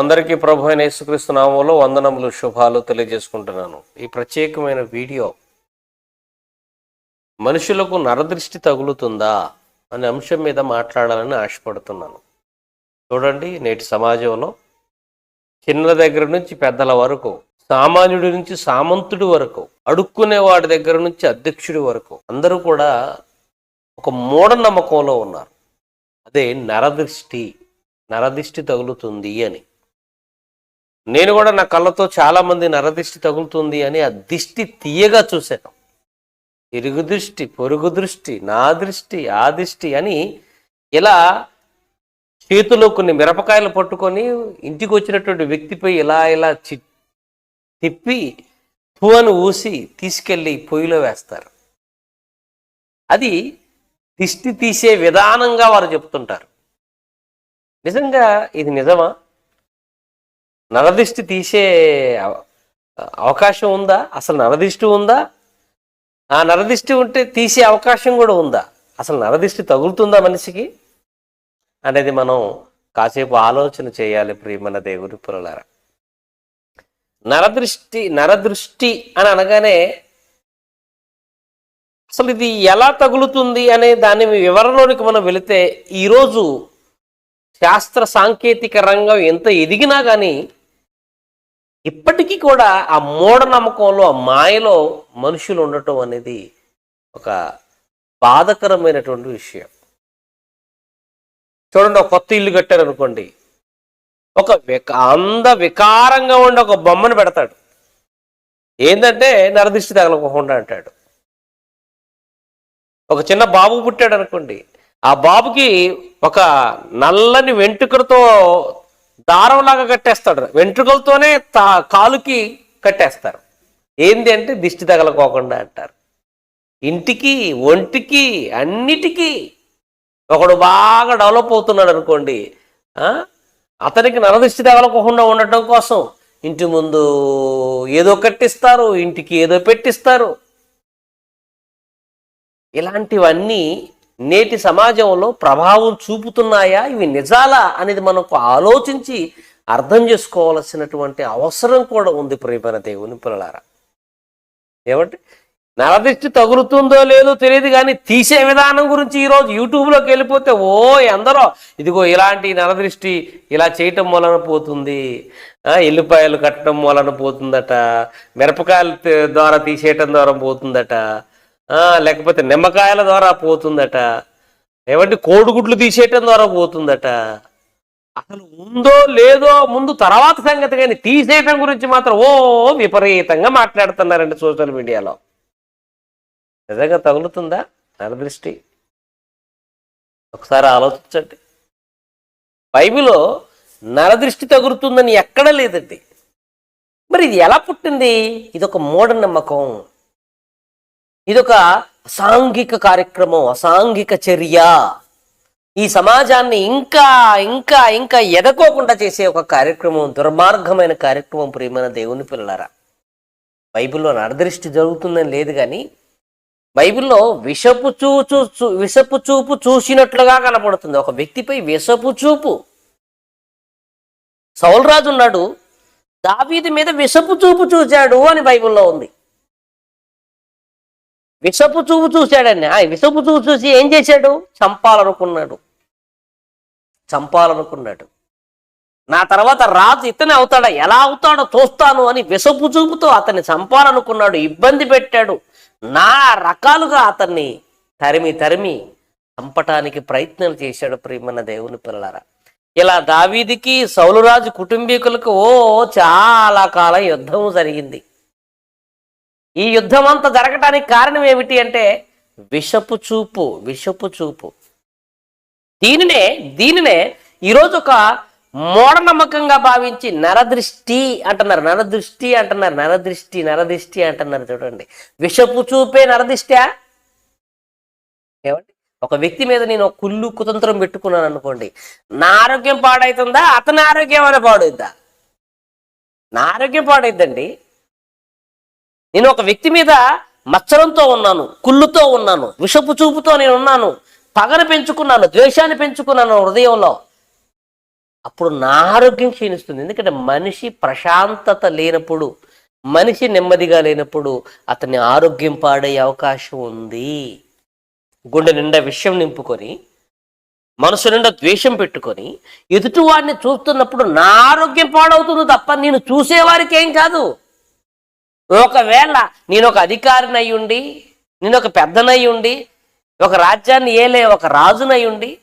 అందరికీ ప్రభు అయిన యేసుక్రీస్తు నామంలో వందనములు శుభాలు తెలియజేసుకుంటున్నాను. ఈ ప్రత్యేకమైన వీడియో మనుషులకు నరదృష్టి తగులుతుందా అనే అంశం మీద మాట్లాడాలని ఆశపడుతున్నాను. చూడండి నేటి సమాజంలో చిన్న దగ్గర నుంచి పెద్దల వరకు సామాన్యుడి నుంచి సామంతుడి వరకు అడుక్కునే వాడి దగ్గర నుంచి అధ్యక్షుడి వరకు అందరూ కూడా ఒక మూఢనమ్మకంలో ఉన్నారు. అదే నరదృష్టి నరదృష్టి తగులుతుంది అని. నేను కూడా నా కళ్ళతో చాలా మంది నరదృష్టి తగులుతుంది అని ఆ దిష్టి తీయగా చూశాను. ఇరుగు దృష్టి పొరుగు దృష్టి నా దృష్టి ఆ దృష్టి అని ఇలా చేతిలో కొన్ని మిరపకాయలు పట్టుకొని ఇంటికి వచ్చినటువంటి వ్యక్తిపై ఇలా ఇలా చి తిప్పి పువ్వును ఊసి తీసుకెళ్ళి పొయ్యిలో వేస్తారు. అది దిష్టి తీసే విధానంగా వారు చెప్తుంటారు. నిజంగా ఇది నిజమా? నరదిష్టి తీసే అవకాశం ఉందా? అసలు నరదిష్టి ఉందా? ఆ నరదిష్టి ఉంటే తీసే అవకాశం కూడా ఉందా? అసలు నరదిష్టి తగులుతుందా మనిషికి? అనేది మనం కాసేపు ఆలోచన చేయాలి ప్రియమన దేవుని పురలారా. నరదృష్టి నరదృష్టి అని అనగానే అసలు ఇది ఎలా తగులుతుంది అనే దాని వివరణలోనికి మనం వెళితే ఈరోజు శాస్త్ర సాంకేతిక రంగం ఎంత ఎదిగినా కానీ ఇప్పటికీ కూడా ఆ మూఢనమ్మకంలో ఆ మాయలో మనుషులు ఉండటం అనేది ఒక బాధకరమైనటువంటి విషయం. చూడండి ఒక కొత్త ఇల్లు కట్టారు అనుకోండి. ఒక విక అంద వికారంగా ఉండి ఒక బొమ్మను పెడతాడు. ఏంటంటే నరదిష్టి తగలకోకుండా అంటాడు. ఒక చిన్న బాబు పుట్టాడు అనుకోండి. ఆ బాబుకి ఒక నల్లని వెంట్రుకలతో దారంలాగా కట్టేస్తాడు. వెంట్రుకలతోనే తా కాలుకి కట్టేస్తారు. ఏంది అంటే దిష్టి తగలకోకుండా అంటారు. ఇంటికి ఒంటికి అన్నిటికీ ఒకడు బాగా డెవలప్ అవుతున్నాడు అనుకోండి అతనికి నరదిష్టి తగలకోకుండా ఉండటం కోసం ఇంటి ముందు ఏదో కట్టిస్తారు ఇంటికి ఏదో పెట్టిస్తారు. ఇలాంటివన్నీ నేటి సమాజంలో ప్రభావం చూపుతున్నాయా? ఇవి నిజాలా? అనేది మనకు ఆలోచించి అర్థం చేసుకోవాల్సినటువంటి అవసరం కూడా ఉంది ప్రియమైన దేవుని పిల్లలారా. ఏమంటే నరదృష్టి తగులుతుందో లేదో తెలియదు కానీ తీసే విధానం గురించి ఈరోజు యూట్యూబ్లోకి వెళ్ళిపోతే ఓ ఎందరో ఇదిగో ఇలాంటి నరదృష్టి ఇలా చేయటం వలన పోతుంది. ఎల్లిపాయలు కట్టడం వలన పోతుందట. మిరపకాయల ద్వారా తీసేయటం ద్వారా పోతుందట. లేకపోతే నిమ్మకాయల ద్వారా పోతుందట. ఏమంటే కోడిగుడ్లు తీసేయటం ద్వారా పోతుందట. అసలు ఉందో లేదో ముందు తర్వాత సంగతి కానీ తీసేయటం గురించి మాత్రం ఓ విపరీతంగా మాట్లాడుతున్నారండి సోషల్ మీడియాలో. నిజంగా తగులుతుందా నరదృష్టి ఒకసారి ఆలోచించండి. బైబిల్లో నరదృష్టి తగులుతుందని ఎక్కడా లేదండి. మరి ఇది ఎలా పుట్టింది? ఇది ఒక మూఢ మూఢనమ్మకం. ఇదొక అసాంఘిక కార్యక్రమం అసాంఘిక చర్య. ఈ సమాజాన్ని ఇంకా ఇంకా ఇంకా ఎదకోకుండా చేసే ఒక కార్యక్రమం దుర్మార్గమైన కార్యక్రమం ప్రియమైన దేవుని పిల్లలారా. బైబిల్లో నరదృష్టి జరుగుతుందని లేదు కానీ బైబిల్లో విషపు చూచు చూ- విషపు చూపు చూసినట్లుగా కనపడుతుంది. ఒక వ్యక్తిపై విషపు చూపు. సౌలరాజు ఉన్నాడు దావీది మీద విషపు చూపు చూశాడు అని బైబిల్లో ఉంది. విషపు చూపు చూశాడని ఆ విషపు చూపు చూసి ఏం చేశాడు? చంపాలనుకున్నాడు. చంపాలనుకున్నాడు. నా తర్వాత రాజు ఇతనే అవుతాడా? ఎలా అవుతాడో చూస్తాను అని విషపు చూపుతో అతన్ని చంపాలనుకున్నాడు. ఇబ్బంది పెట్టాడు. నా రకాలుగా అతన్ని తరిమి తరిమి చంపటానికి ప్రయత్నాలు చేశాడు ప్రియమన్న దేవుని పిల్లలారా. ఇలా దావీదికి సౌలురాజు కుటుంబీకులకు ఓ చాలా కాలం యుద్ధం జరిగింది. ఈ యుద్ధం అంతా జరగటానికి కారణం ఏమిటి అంటే విషపు చూపు విషపు చూపు. దీనినే దీనినే ఈరోజు ఒక మూఢనమ్మకంగా భావించి నరదృష్టి అంటున్నారు. నరదృష్టి అంటున్నారు నరదృష్టి నరదృష్టి అంటున్నారు చూడండి. విషపు చూపే నరదృష్ట్యా? ఏమండి? ఒక వ్యక్తి మీద నేను కుళ్ళు కుతంత్రం పెట్టుకున్నాను అనుకోండి నా ఆరోగ్యం పాడవుతుందా అతని ఆరోగ్యం అనే పాడవుద్దా నా ఆరోగ్యం పాడైద్దండి. నేను ఒక వ్యక్తి మీద మచ్చరంతో ఉన్నాను కుళ్ళుతో ఉన్నాను విషపు చూపుతో నేను ఉన్నాను పగను పెంచుకున్నాను ద్వేషాన్ని పెంచుకున్నాను హృదయంలో. అప్పుడు నా ఆరోగ్యం క్షీణిస్తుంది. ఎందుకంటే మనిషి ప్రశాంతత లేనప్పుడు మనిషి నెమ్మదిగా లేనప్పుడు అతని ఆరోగ్యం పాడయ్యే అవకాశం ఉంది. గుండె నిండా విషయం నింపుకొని మనసు నిండా ద్వేషం పెట్టుకొని ఎదుటివాడిని చూస్తున్నప్పుడు నా ఆరోగ్యం పాడవుతుంది తప్ప నేను చూసేవారికి ఏం కాదు. ఒకవేళ నేను ఒక అధికారిని ఉండి నేను ఒక పెద్దనై ఉండి ఒక రాజ్యాన్ని ఏలే ఒక రాజునై ఉండి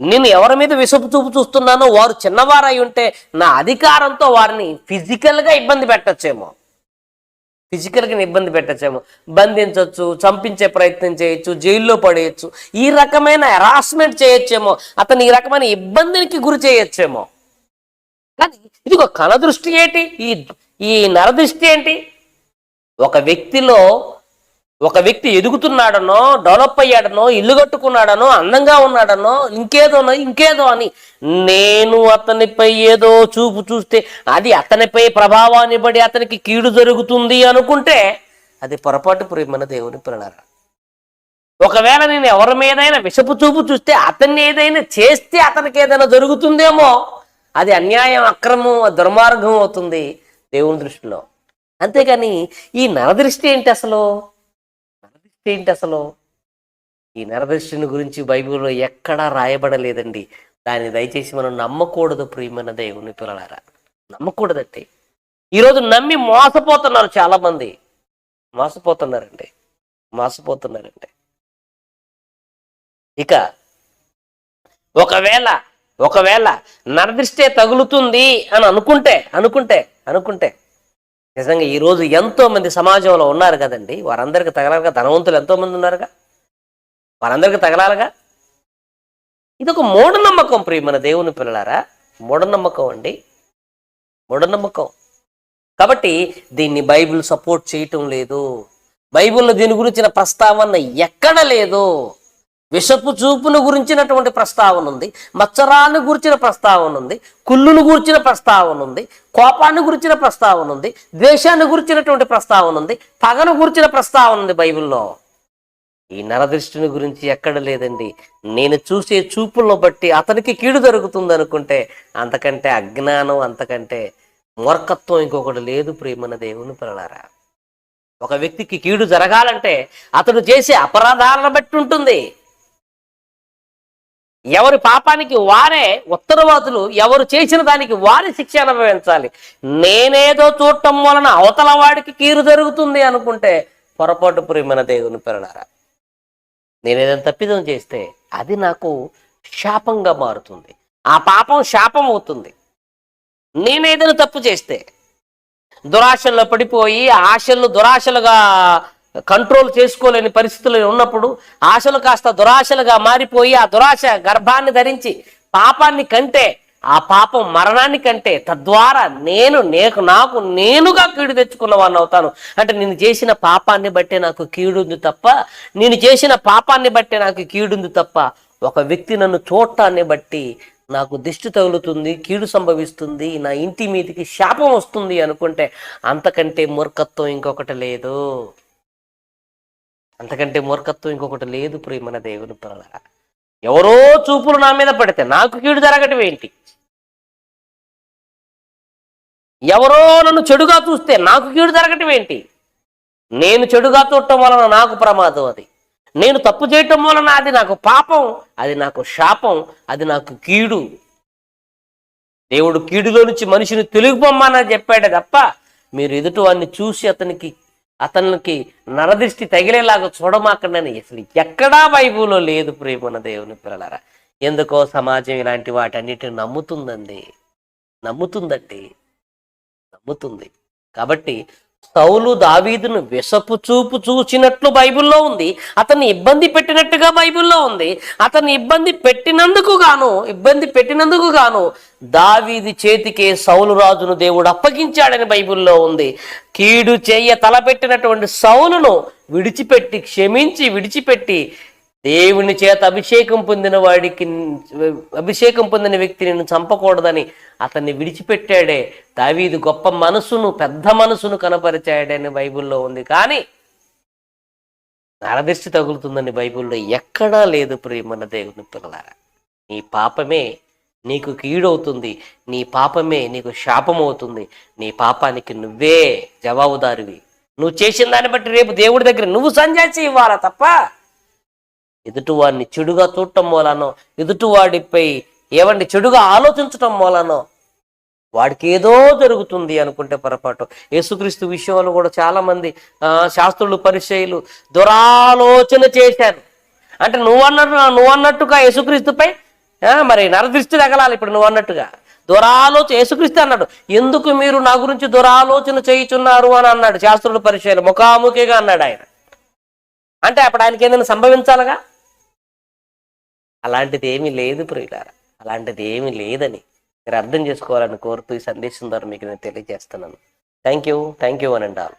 నేను ఎవరి మీద విసుపు చూపు చూస్తున్నానో వారు చిన్నవారై ఉంటే నా అధికారంతో వారిని ఫిజికల్గా ఇబ్బంది పెట్టచ్చేమో. ఫిజికల్గా ఇబ్బంది పెట్టచ్చేమో. బంధించవచ్చు చంపించే ప్రయత్నం చేయొచ్చు జైల్లో పడేయచ్చు ఈ రకమైన హెరాస్మెంట్ చేయొచ్చేమో అతను ఈ రకమైన ఇబ్బందికి గురి చేయొచ్చేమో. కానీ ఇది ఒక కళ దృష్టి ఏంటి? ఈ ఈ నరదృష్టి ఏంటి? ఒక వ్యక్తిలో ఒక వ్యక్తి ఎదుగుతున్నాడనో డెవలప్ అయ్యాడనో ఇల్లు కట్టుకున్నాడనో అందంగా ఉన్నాడనో ఇంకేదోనో ఇంకేదో అని నేను అతనిపై ఏదో చూపు చూస్తే అది అతనిపై ప్రభావాన్ని బడి అతనికి కీడు జరుగుతుంది అనుకుంటే అది పొరపాటు ప్రేమన దేవుని ప్రణార ఒకవేళ నేను ఎవరి మీదైనా విషపు చూపు చూస్తే అతన్ని ఏదైనా చేస్తే అతనికి ఏదైనా జరుగుతుందేమో అది అన్యాయం అక్రమం దుర్మార్గం అవుతుంది. దేవుని దృష్టిలో. అంతేకాని ఈ నరదృష్టి ఏంటి అసలు? నరదృష్టి ఏంటి అసలు? ఈ నరదృష్టిని గురించి బైబిల్లో ఎక్కడా రాయబడలేదండి. దాన్ని దయచేసి మనం నమ్మకూడదు ప్రియమైన దేవుని పిల్లలారా. నమ్మకూడదండి. ఈరోజు నమ్మి మోసపోతున్నారు చాలా మంది మోసపోతున్నారండి. మోసపోతున్నారండి. ఇక ఒకవేళ ఒకవేళ నరదృష్టే తగులుతుంది అని అనుకుంటే అనుకుంటే అనుకుంటే నిజంగా ఈరోజు ఎంతోమంది సమాజంలో ఉన్నారు కదండి. వారందరికీ తగలాలిగా ధనవంతులు ఎంతోమంది ఉన్నారుగా? వారందరికీ తగలాలిగా? ఇది ఒక మూఢనమ్మకం ప్రియమైన దేవుని పిల్లలారా. మూఢనమ్మకం అండి. మూఢనమ్మకం. కాబట్టి దీన్ని బైబిల్ సపోర్ట్ చేయటం లేదు. బైబిల్లో దీని గురించిన ప్రస్తావన ఎక్కడ లేదు. విషపు చూపును గురించినటువంటి ప్రస్తావన ఉంది మచ్చరాన్ని గురించిన ప్రస్తావన ఉంది కుళ్ళును గురించిన ప్రస్తావన ఉంది కోపాన్ని గురించిన ప్రస్తావన ఉంది ద్వేషాన్ని గురించినటువంటి ప్రస్తావన ఉంది పగను గురించిన ప్రస్తావన ఉంది బైబిల్లో. ఈ నరదృష్టిని గురించి ఎక్కడ లేదండి. నేను చూసే చూపులను బట్టి అతనికి కీడు జరుగుతుంది అనుకుంటే అంతకంటే అజ్ఞానం అంతకంటే మూర్ఖత్వం ఇంకొకటి లేదు ప్రేమన దేవుని పిల్లలారా. ఒక వ్యక్తికి కీడు జరగాలంటే అతడు చేసే అపరాధాలను బట్టి ఉంటుంది. ఎవరి పాపానికి వారే ఉత్తరవాదులు ఎవరు చేసిన దానికి వారి శిక్ష అనుభవించాలి. నేనేదో చూడటం వలన అవతల వాడికి కీరు జరుగుతుంది అనుకుంటే పొరపాటు ప్రియమైన దేవుని పెరడారా నేనేదైనా తప్పిదం చేస్తే అది నాకు శాపంగా మారుతుంది. ఆ పాపం శాపం అవుతుంది. నేనేదైనా తప్పు చేస్తే దురాశల్లో పడిపోయి ఆశలు దురాశలుగా కంట్రోల్ చేసుకోలేని పరిస్థితులు ఉన్నప్పుడు ఆశలు కాస్త దురాశలుగా మారిపోయి ఆ దురాశ గర్భాన్ని ధరించి పాపాన్ని కంటే ఆ పాపం మరణాన్ని కంటే తద్వారా నేను నేను నాకు నేనుగా కీడు తెచ్చుకున్నవాడిని అవుతాను. అంటే నేను చేసిన పాపాన్ని బట్టే నాకు కీడుంది తప్ప నేను చేసిన పాపాన్ని బట్టే నాకు కీడుంది తప్ప ఒక వ్యక్తి నన్ను చూడటాన్ని బట్టి నాకు దిష్టి తగులుతుంది కీడు సంభవిస్తుంది నా ఇంటి మీదికి శాపం వస్తుంది అనుకుంటే అంతకంటే మూర్ఖత్వం ఇంకొకటి లేదు. అంతకంటే మూర్ఖత్వం ఇంకొకటి లేదు ప్రేమన దేవుని పిల్లల ఎవరో చూపులు నా మీద పడితే నాకు కీడు జరగటం ఏంటి? ఎవరో నన్ను చెడుగా చూస్తే నాకు కీడు జరగటం ఏంటి? నేను చెడుగా చూడటం వలన నాకు ప్రమాదం అది. నేను తప్పు చేయటం వలన అది నాకు పాపం అది నాకు శాపం అది నాకు కీడు. దేవుడు కీడులో నుంచి మనిషిని తొలగిపోమ్మని చెప్పాడే తప్ప మీరు ఎదుటివాడిని చూసి అతనికి అతనికి నరదృష్టి తగిలేలాగా చూడమాకండి అసలు ఎక్కడా బైబుల్లో లేదు ప్రేమన దేవుని పిల్లలారా. ఎందుకో సమాజం ఇలాంటి వాటన్నిటిని నమ్ముతుందండి. నమ్ముతుందండి. నమ్ముతుంది. కాబట్టి సౌలు దావీదును విసపు చూపు చూచినట్లు బైబిల్లో ఉంది. అతన్ని ఇబ్బంది పెట్టినట్టుగా బైబిల్లో ఉంది. అతన్ని ఇబ్బంది పెట్టినందుకు గాను ఇబ్బంది పెట్టినందుకు గాను దావీది చేతికే సౌలు రాజును దేవుడు అప్పగించాడని బైబిల్లో ఉంది. కీడు చేయ తలపెట్టినటువంటి సౌలును విడిచిపెట్టి క్షమించి విడిచిపెట్టి దేవుని చేత అభిషేకం పొందిన వాడికి అభిషేకం పొందిన వ్యక్తి నేను చంపకూడదని అతన్ని విడిచిపెట్టాడే. దావీదు గొప్ప మనసును పెద్ద మనసును కనపరిచాడని బైబిల్లో ఉంది. కానీ నరదృష్టి తగులుతుందని బైబిల్లో ఎక్కడా లేదు ప్రియమన్న దేవుని పిల్లలారా. నీ పాపమే నీకు కీడవుతుంది. నీ పాపమే నీకు శాపం అవుతుంది నీ పాపానికి నువ్వే జవాబుదారివి. నువ్వు చేసిన దాన్ని బట్టి రేపు దేవుడి దగ్గర నువ్వు సంజాయిషి ఇవ్వాలా తప్ప? ఎదుటివాడిని చెడుగా చూడటం మూలానో ఎదుటివాడిపై ఏమండి చెడుగా ఆలోచించటం మూలానో వాడికి ఏదో జరుగుతుంది అనుకుంటే పొరపాటు. యేసుక్రీస్తు విషయంలో కూడా చాలా మంది ఆ, శాస్త్రులు పరిచయులు దురాలోచన చేశారు. అంటే నువ్వు అన్నట్టు నువ్వు అన్నట్టుగా యేసుక్రీస్తుపై ఆ, మరి నరదృష్టి తగలాలి ఇప్పుడు నువ్వు అన్నట్టుగా దురాలోచన యేసుక్రీస్తు అన్నాడు ఎందుకు మీరు నా గురించి దురాలోచన చేయుచున్నారు? అని అన్నాడు శాస్త్రుల పరిచయాలు ముఖాముఖిగా అన్నాడు ఆయన. అంటే అప్పుడు ఆయనకి ఏదైనా సంభవించాలిగా? అలాంటిది ఏమీ లేదు ప్రియులారా. అలాంటిది ఏమీ లేదని మీరు అర్థం చేసుకోవాలని కోరుతూ ఈ సందేశం ద్వారా మీకు నేను తెలియజేస్తున్నాను. థ్యాంక్ యూ థ్యాంక్ యూ అని అంటారు